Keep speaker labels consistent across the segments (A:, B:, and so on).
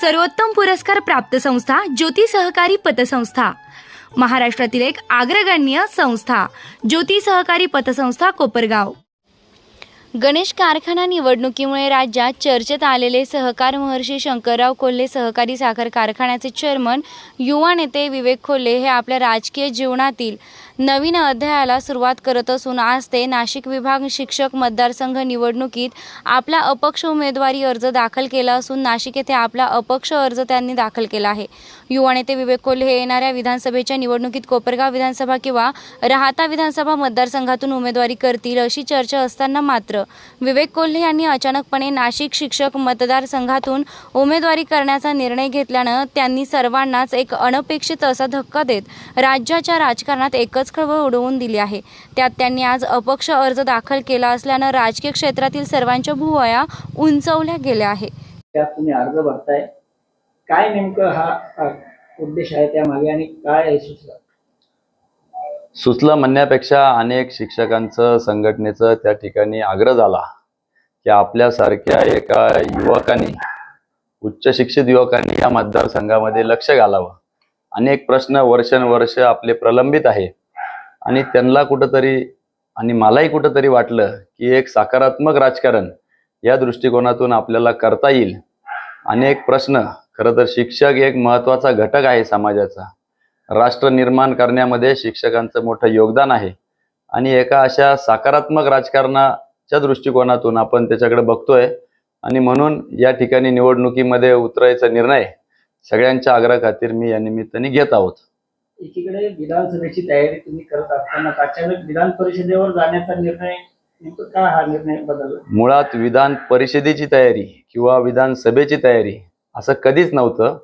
A: सर्वोत्तम पुरस्कार प्राप्त संस्था ज्योती सहकारी पतसंस्था. महाराष्ट्रातील एक अग्रगण्य संस्था ज्योती सहकारी पतसंस्था कोपरगाव. गणेश कारखाना निवडणुकीमुळे राज्यात चर्चेत आलेले सहकार महर्षी शंकरराव कोल्हे सहकारी साखर कारखान्याचे चेअरमन युवा नेते विवेक खोल्हे हे आपल्या राजकीय जीवनातील नवीन अध्यायाला सुरुवात करत असून आज ते नाशिक विभाग शिक्षक मतदारसंघ निवडणुकीत आपला अपक्ष उमेदवारी अर्ज दाखल केला असून नाशिक येथे आपला अपक्ष अर्ज त्यांनी दाखल केला आहे. युवा नेते विवेक कोल्हे हे येणाऱ्या विधानसभेच्या निवडणुकीत कोपरगाव विधानसभा किंवा राहता विधानसभा मतदारसंघातून उमेदवारी करतील अशी चर्चा असताना मात्र विवेक कोल्हे यांनी अचानकपणे नाशिक शिक्षक मतदारसंघातून उमेदवारी करण्याचा निर्णय घेतल्यानं त्यांनी सर्वांनाच एक अनपेक्षित असा धक्का देत राज्याच्या राजकारणात एकच खळबळ उडवून दिली आहे. त्यात त्यांनी आज अपक्ष अर्ज दाखल केला असल्यानं राजकीय क्षेत्रातील सर्वांच्या भुवया उंचवल्या गेल्या आहे
B: त्यात तुम्ही अर्ज भरताय. काय नेमकं हा उद्देश आहे त्यामागे आणि काय सुचलं?
C: म्हणण्यापेक्षा अनेक शिक्षकांचं संघटनेचं त्या ठिकाणी आग्रह झाला की आपल्यासारख्या एका युवकांनी उच्च शिक्षित युवकांनी या मतदारसंघामध्ये लक्ष घालावं. अनेक प्रश्न वर्षानुवर्ष आपले प्रलंबित आहे आणि त्यांना कुठंतरी आणि मलाही कुठंतरी वाटलं की एक सकारात्मक राजकारण या दृष्टिकोनातून आपल्याला करता येईल. अनेक प्रश्न खरं तर शिक्षक एक महत्त्वाचा घटक आहे समाजाचा. राष्ट्र निर्माण करण्यामध्ये शिक्षकांचं मोठं योगदान आहे. आणि एका अशा सकारात्मक राजकारणाच्या दृष्टिकोनातून आपण त्याच्याकडे बघतोय. आणि म्हणून या ठिकाणी निवडणुकीमध्ये उतरायचा निर्णय सगळ्यांच्या आग्रहाखातीर मी या निमित्ताने घेत आहोत.
B: एकीकडे विधानसभेची तयारी तुम्ही करत असताना अचानक विधान परिषदेवर जाण्याचा निर्णय नेमकं का हा निर्णय बदलला?
C: मुळात विधान परिषदेची तयारी किंवा विधानसभेची तयारी असं कधीच नव्हतं.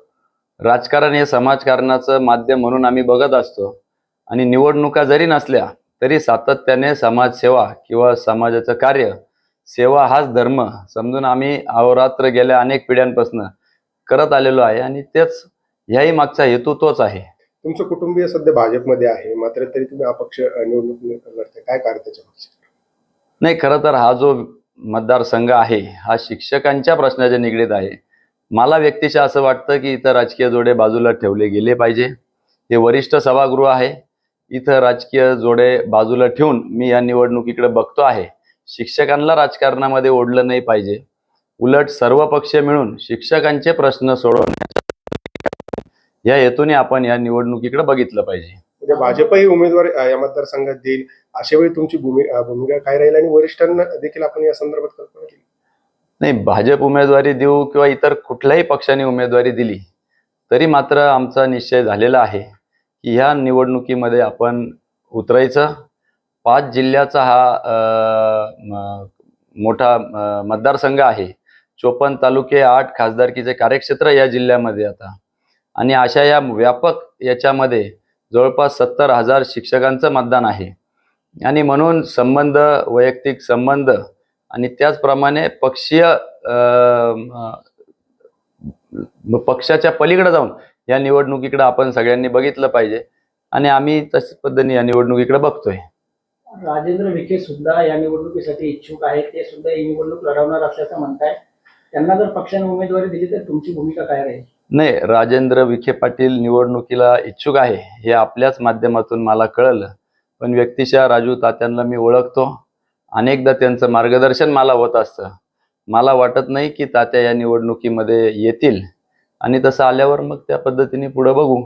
C: राजकारण हे समाजकारणाचं माध्यम म्हणून आम्ही बघत असतो. आणि निवडणुका जरी नसल्या तरी सातत्याने समाजसेवा किंवा समाजाचं कार्य सेवा हाच धर्म समजून आम्ही अहोरात्र गेल्या अनेक पिढ्यांपासून करत आलेलो आहे. आणि तेच ह्याही मागचा हेतू तोच आहे.
D: तुमचं कुटुंबीय सध्या भाजपमध्ये आहे मात्र तरी तुम्ही अपक्ष निवडणूक लढते काय कारण त्याच्या
C: नाही खरं तर हा जो मतदारसंघ आहे हा शिक्षकांच्या प्रश्नाच्या निगडीत आहे. मला व्यक्तिशः असं वाटतं की इथं राजकीय जोडे बाजूला ठेवले गेले पाहिजे. हे वरिष्ठ सभागृह आहे. इथं राजकीय जोडे बाजूला ठेवून मी या निवडणुकीकडे बघतो आहे. शिक्षकांना राजकारणामध्ये ओढलं नाही पाहिजे. उलट सर्व पक्ष मिळून शिक्षकांचे प्रश्न सोडवण्याच्या या हेतूने आपण या निवडणुकीकडे बघितलं पाहिजे.
D: म्हणजे भाजपही उमेदवार या मतदारसंघात देईल. अशा वेळी तुमची भूमिका काय राहील आणि वरिष्ठांना देखील आपण या संदर्भात कल्पना केली?
C: नाही भाजप उमेदवारी देऊ किंवा इतर कुठल्याही पक्षाने उमेदवारी दिली तरी मात्र आमचा निश्चय झालेला आहे की ह्या निवडणुकीमध्ये आपण उतरायचं. पाच जिल्ह्याचा हा मोठा मतदारसंघ आहे. चोपन्न तालुके आठ खासदारकीचे कार्यक्षेत्र या जिल्ह्यामध्ये आता. आणि अशा या व्यापक याच्यामध्ये जवळपास सत्तर हजार शिक्षकांचं मतदान आहे. आणि म्हणून संबंध वैयक्तिक संबंध आणि त्याचप्रमाणे पक्षीय पक्षाच्या पलीकडे जाऊन या निवडणुकीकडे आपण सगळ्यांनी बघितलं पाहिजे. आणि आम्ही तशाच पद्धतीने या निवडणुकीकडे बघतोय.
B: राजेंद्र विखे सुद्धा या निवडणुकीसाठी इच्छुक आहेत. ते सुद्धा ही निवडणूक लढवणार असल्याचं म्हणताय त्यांना जर पक्षाने उमेदवारी दिली तर तुमची भूमिका काय राहील?
C: नाही राजेंद्र विखे पाटील निवडणुकीला इच्छुक आहे हे आपल्याच माध्यमातून मला कळलं. पण व्यक्तीच्या राजू तात्यांना मी ओळखतो. अनेकदा त्यांचं मार्गदर्शन मला होत असतं. मला वाटत नाही की तात्या या निवडणुकीमध्ये येतील. आणि तसं आल्यावर मग त्या पद्धतीने पुढे बघू.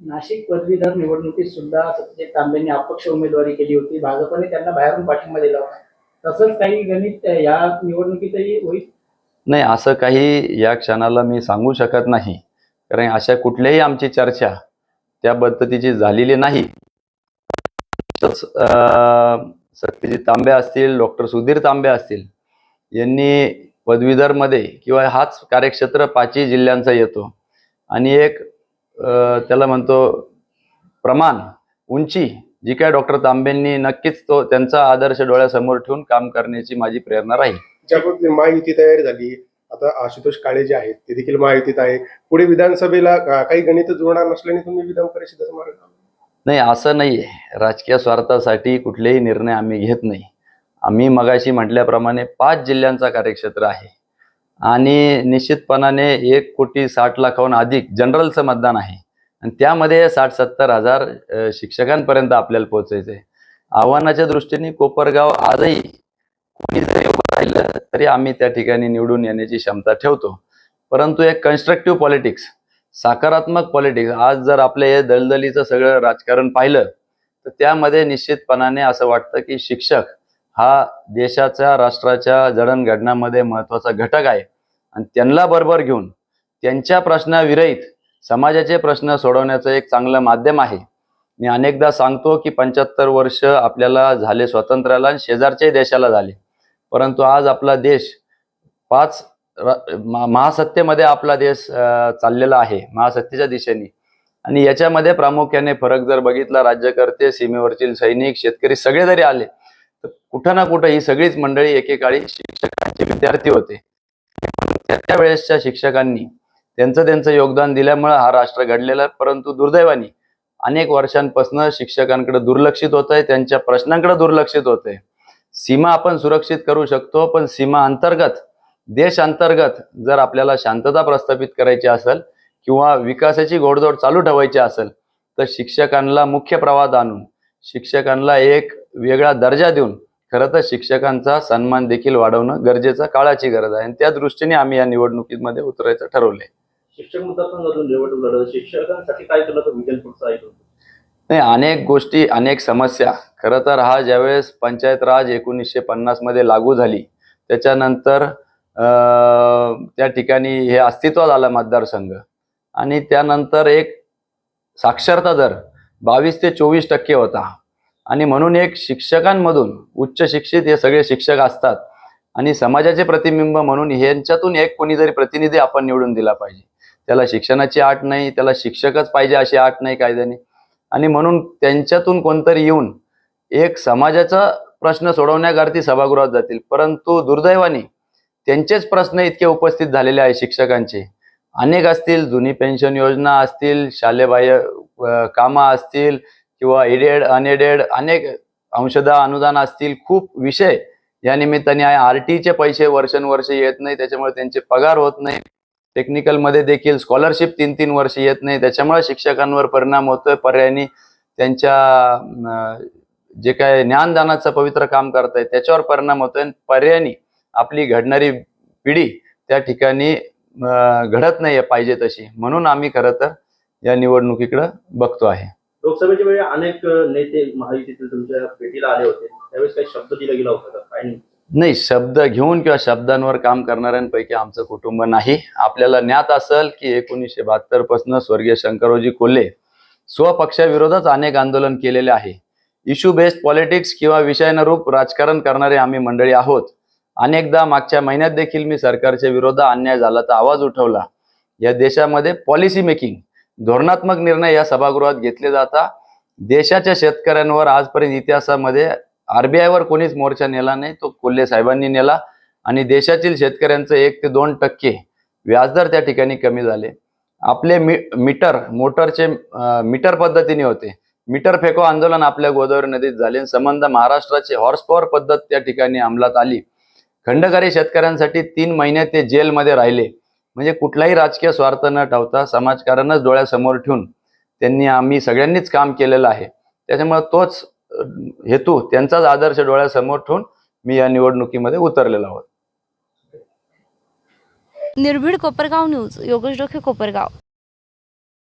B: नाशिक पदवीधर निवडणुकीत सुद्धा सत्यजित तांबेंनी अपक्ष उमेदवारी केली होती. भाजपने त्यांना बाहेरून पाठिंबा दिला होता. तसंच काही गणित या निवडणुकीतही होईल.
C: नाही असं काही या क्षणाला मी सांगू शकत नाही. कारण अशा कुठल्याही आमची चर्चा त्या पद्धतीची झालेली नाही. सत्यजित तांबे असतील डॉक्टर सुधीर तांबे असतील यांनी पदवीधरमध्ये किंवा हाच कार्यक्षेत्र पाचही जिल्ह्यांचा येतो. आणि एक त्याला म्हणतो प्रमाण उंची जी काय डॉक्टर तांबेंनी नक्कीच तो त्यांचा आदर्श डोळ्यासमोर ठेवून काम करण्याची माझी प्रेरणा राहील.
D: ज्या पद्धतीने महायुती तयारी झाली. आता आशुतोष काळे जे आहेत ते देखील महायुतीत आहे. पुढे विधानसभेला काही गणित जुळणार नसल्याने तुम्ही विधान परिषदेचा मार्ग
C: नाही असं नाही. राजकीय स्वार्थासाठी कुठलेही निर्णय आम्ही घेत नाही. आम्ही मगाशी म्हटल्याप्रमाणे पाच जिल्ह्यांचा कार्यक्षेत्र आहे. आणि निश्चितपणाने एक कोटी साठ लाखाहून अधिक जनरलचं मतदान आहे. आणि त्यामध्ये साठ सत्तर हजार शिक्षकांपर्यंत आपल्याला पोहोचायचं आहे आव्हानाच्या दृष्टीने कोपरगाव आजही कोणी जरी तरी आम्ही त्या ठिकाणी निवडून येण्याची क्षमता ठेवतो. परंतु एक कन्स्ट्रक्टिव्ह पॉलिटिक्स सकारात्मक पॉलिटिक्स आज जर आपलं हे दलदलीचं सगळं राजकारण पाहिलं तर त्यामध्ये निश्चितपणाने असं वाटतं की शिक्षक हा देशाच्या राष्ट्राच्या जडणघडणामध्ये महत्त्वाचा घटक आहे. आणि त्यांना बरोबर घेऊन त्यांच्या प्रश्नाविरहित समाजाचे प्रश्न सोडवण्याचं एक चांगलं माध्यम आहे. मी अनेकदा सांगतो की पंच्याहत्तर वर्ष आपल्याला झाले स्वातंत्र्याला आणि शेजारच्याही देशाला झाले. परंतु आज आपला देश पाच महासत्तेमध्ये आपला देश चाललेला आहे महासत्तेच्या दिशेने आणि याच्यामध्ये प्रामुख्याने फरक जर बघितला राज्यकर्ते सीमेवरतील सैनिक शेतकरी सगळे जरी आले तर कुठं ना कुठं ही सगळीच मंडळी एकेकाळी शिक्षकांचे विद्यार्थी होते त्या वेळेसच्या शिक्षकांनी त्यांचं त्यांचं योगदान दिल्यामुळे हा राष्ट्र घडलेला आहे. परंतु दुर्दैवानी अनेक वर्षांपासून शिक्षकांकडे दुर्लक्षित होत आहे त्यांच्या प्रश्नांकडे दुर्लक्षित होत आहे सीमा आपण सुरक्षित करू शकतो पण सीमा अंतर्गत देश अंतर्गत जर आपल्याला शांतता प्रस्थापित करायची असेल किंवा विकासाची घोडदौड चालू ठेवायची असेल तर शिक्षकांना मुख्य प्रवाहात आणून शिक्षकांना एक वेगळा दर्जा देऊन खरं तर शिक्षकांचा सन्मान देखील वाढवणं गरजेचं काळाची गरज आहे. आणि त्या दृष्टीने आम्ही या निवडणुकीमध्ये उतरायचं ठरवलंय.
E: शिक्षक मतदारसंघातून निवडणूक लढवत शिक्षकांसाठी काय केलं तर विजन पुढचा
C: नाही अनेक गोष्टी अनेक समस्या. खरं तर हा ज्यावेळेस पंचायत राज एकोणीसशे पन्नासमध्ये लागू झाली त्याच्यानंतर अं, त्या ठिकाणी हे अस्तित्वात आलं मतदारसंघ. आणि त्यानंतर एक साक्षरता दर बावीस ते चोवीस टक्के होता. आणि म्हणून एक शिक्षकांमधून उच्च शिक्षित हे सगळे शिक्षक असतात. आणि समाजाचे प्रतिबिंब म्हणून ह्यांच्यातून एक कोणीतरी प्रतिनिधी आपण निवडून दिला पाहिजे. त्याला शिक्षणाची आठ नाही त्याला शिक्षकच पाहिजे अशी आठ नाही कायद्याने. आणि म्हणून त्यांच्यातून कोणतरी येऊन एक समाजाचा प्रश्न सोडवण्याकरती सभागृहात जातील. परंतु दुर्दैवाने त्यांचेच प्रश्न इतके उपस्थित झालेले आहे शिक्षकांचे. अनेक असतील जुनी पेन्शन योजना असतील शालेबाह्य कामं असतील किंवा एडेड अनएडेड अनेक अंशदा अनुदान असतील खूप विषय या निमित्ताने आहे आर टीचे पैसे वर्षानुवर्ष येत नाही त्याच्यामुळे त्यांचे पगार होत नाही. टेक्निकलमध्ये देखील स्कॉलरशिप तीन तीन वर्ष येत नाही. त्याच्यामुळे शिक्षकांवर परिणाम होतोय. पर्यायाने त्यांच्या जे काय ज्ञानदानाचं पवित्र काम करताय त्याच्यावर परिणाम होतोय. आणि पर्यायाने आपली घडणारी पिढी त्या ठिकाणी घडत नाहीये पाहिजे तशी. म्हणून आम्ही खरं तर या निवडणुकीकडे बघतो आहे.
E: लोकसभेच्या वेळी अनेक नेते महायुतीतील तुमच्या भेटीला आले होते. त्यावेळेस काही शब्द दिला गेला होता काय नाही
C: शब्द घेऊन किंवा शब्दांवर काम करणाऱ्यांपैकी आमचं कुटुंब नाही. आपल्याला ज्ञात असेल की एकोणीसशे बहात्तरपासून स्वर्गीय शंकररावजी कोल्हे स्वपक्षाविरोधात अनेक आंदोलन केलेले आहे. इश्यू बेस्ड पॉलिटिक्स किंवा विषयानुरूप राजकारण करणारे आम्ही मंडळी आहोत. अनेकदा मागच्या महिन्यात देखील मी सरकारच्या विरोधात अन्याय झाला तर आवाज उठवला. या देशामध्ये पॉलिसी मेकिंग धोरणात्मक निर्णय या सभागृहात घेतले जाता. देशाच्या शेतकऱ्यांवर आजपर्यंत इतिहासामध्ये आरबीआयवर कोणीच मोर्चा नेला नाही तो कोल्हे साहेबांनी नेला आणि देशातील शेतकऱ्यांचं एक ते दोन टक्के व्याजदर त्या ठिकाणी कमी झाले. आपले मी मीटर मोटरचे मीटर पद्धतीने होते. मीटर फेको आंदोलन आपल्या गोदावरी नदीत झाले. संबंध महाराष्ट्राची हॉर्स पॉवर पद्धत त्या ठिकाणी अंमलात आली. खंडकारी शेतकऱ्यांसाठी तीन महिने ते जेलमध्ये राहिले. म्हणजे कुठलाही राजकीय स्वार्थ न ठेवता समाजकारणच डोळ्यासमोर ठेवून त्यांनी आम्ही सगळ्यांनीच काम केलेलं आहे. त्याच्यामुळे तोच हेतू त्यांचाच आदर्श डोळ्यासमोर ठेवून मी या निवडणुकीमध्ये उतरलेलो आहोत.
A: निर्भीड कोपरगाव न्यूज योगेश डोखे कोपरगाव.